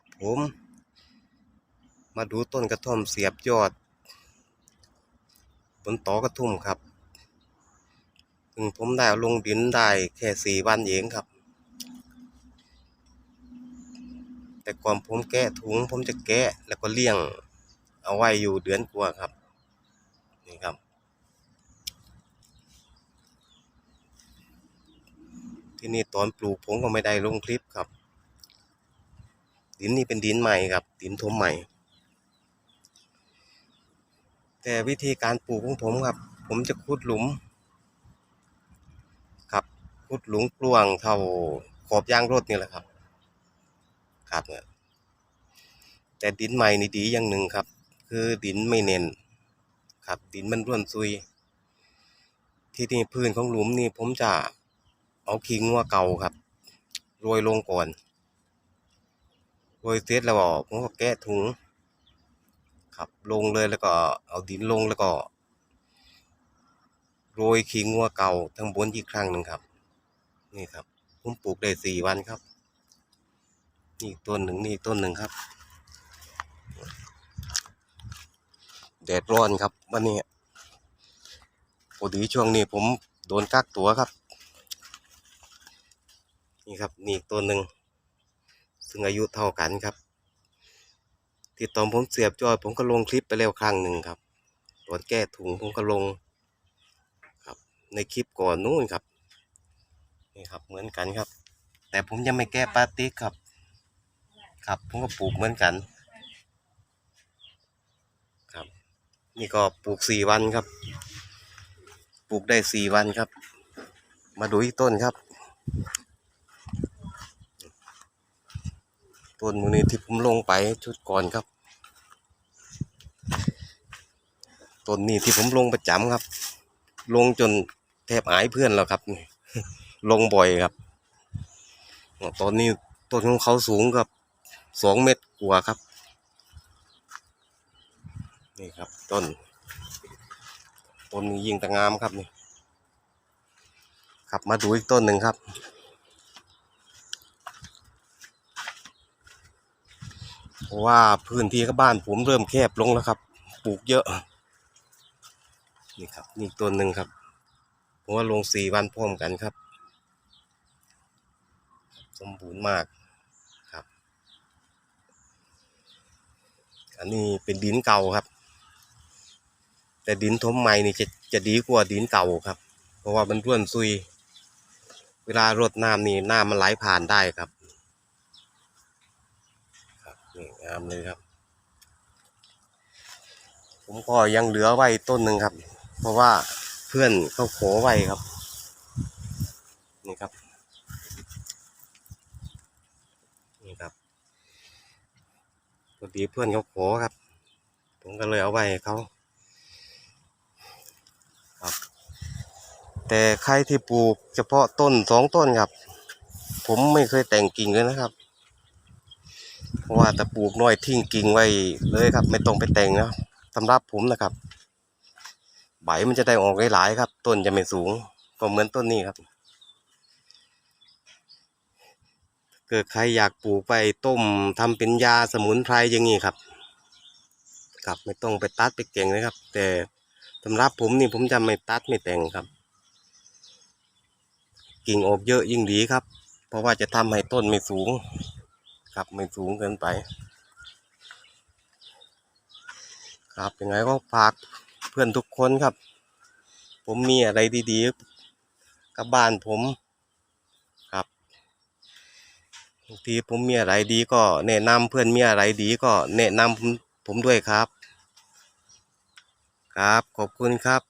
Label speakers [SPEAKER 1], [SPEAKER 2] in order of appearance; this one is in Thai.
[SPEAKER 1] ครับผม มาดูต้นกระท่อมเสียบยอด บนตอกระทุ่มครับถึงผมได้ลงดินได้แค่สี่วันเองครับ แต่ก่อนผมแกะถุงผมจะแกะแล้วก็เลี้ยง เอาไว้อยู่เดือนกว่าครับ นี่ครับที่นี่ตอนปลูกผมก็ไม่ได้ลงคลิปครับ ดินนี่เป็นดินใหม่ครับ ดินทมใหม่ แต่วิธีการปลูกของผมครับ ผมจะขุดหลุม ครับขุดหลุมกลวงเท่าขอบยางรถนี่แหละครับ ครับเนี่ยแต่ดินใหม่นี่ดีอย่างหนึ่งครับ คือดินไม่เน้นครับดินมันร่วนซุย ที่นี่พื้นของหลุมนี่ผมจะเอาขี้งัวเก่าครับโรยลงก่อน โรยเสร็จแล้วก็ผมก็แกะถุงครับลงเลยแล้วก็เอาดินลงแล้วก็โรยขี้งัวเก่าทั้งบนอีกครั้งหนึ่งครับ นี่ครับผมปลูกได้สี่วันครับ นี่ต้นหนึ่งนี่ต้นหนึ่งครับ แดดร้อนครับวันนี้พอดีช่วงนี้ผมโดนกักตัวครับ นี่ครับนี่ต้นหนึ่ง ซึ่งอายุเท่ากันครับ ที่ตอนผมเสียบจอย ผมก็ลงคลิปไปแล้วครั้งหนึ่งครับตอนแก้ถุงผมก็ลงครับ ในคลิปก่อนนู้นครับนี่ครับเหมือนกันครับ แต่ผมยังไม่แก้ปาติกครับ ครับผมก็ปลูกเหมือนกัน ครับ นี่ก็ปลูกสี่วันครับ ปลูกได้สี่วันครับ มาดูอีกต้นครับ ต้นมือนี้ที่ผมลงไปชุดก่อนครับต้นนี้ที่ผมลงประจำครับ ลงจนแทบหายเพื่อนแล้วครับ ลงบ่อยครับตอนนี้ต้นของเขาสูงครับสองเมตรกว่าครับ นี่ครับต้นต้นนี้ยิงตะงามครับนี่ครับมาดูอีกต้นหนึ่งครับ เพราะว่าพื้นที่กับบ้านผมเริ่มแคบลงแล้วครับ ปลูกเยอะ นี่ครับนี่ต้นหนึ่งครับผมว่าลงสี่วันพร้อมกันครับ สมบูรณ์มากครับ อันนี้เป็นดินเก่าครับ แต่ดินทมใหม่นี่จะจะดีกว่าดินเก่าครับ เพราะว่ามันร่วนซุย เวลารดน้ำนี่น้ำมันไหลผ่านได้ครับ นี่งามเลยครับ ผมก็ยังเหลือไว้ต้นหนึ่งครับ เพราะว่าเพื่อนเขาขอไว้ครับ นี่ครับ นี่ครับพอดีเพื่อนเขาขอครับ ผมก็เลยเอาไว้ให้เขาครับ แต่ใครที่ปลูกเฉพาะต้นสองต้นครับ ผมไม่เคยแต่งกิ่งเลยนะครับ เพราะว่าแต่ปลูกน้อยทิ้งกิ่งไว้เลยครับ ไม่ต้องไปแต่งนะสำหรับผมนะครับ ใบมันจะได้ออกหลายๆครับ ต้นจะไม่สูงก็เหมือนต้นนี้ครับ เกิดใครอยากปลูกไปต้มทำเป็นยาสมุนไพรอย่างนี้ครับครับไม่ต้องไปตัดไปเก่งเลยครับ แต่สำหรับผมนี่ผมจะไม่ตัดไม่แต่งครับ กิ่งออกเยอะยิ่งดีครับ เพราะว่าจะทำให้ต้นไม่สูง ครับ ไม่สูงเกินไป ครับยังไงก็ฝากเพื่อนทุกคนครับ ผมมีอะไรดีๆ กับบ้านผมครับบางทีผมมีอะไรดีก็แนะนำเพื่อนมีอะไรดีก็แนะนำผมผมด้วยครับ ครับขอบคุณครับ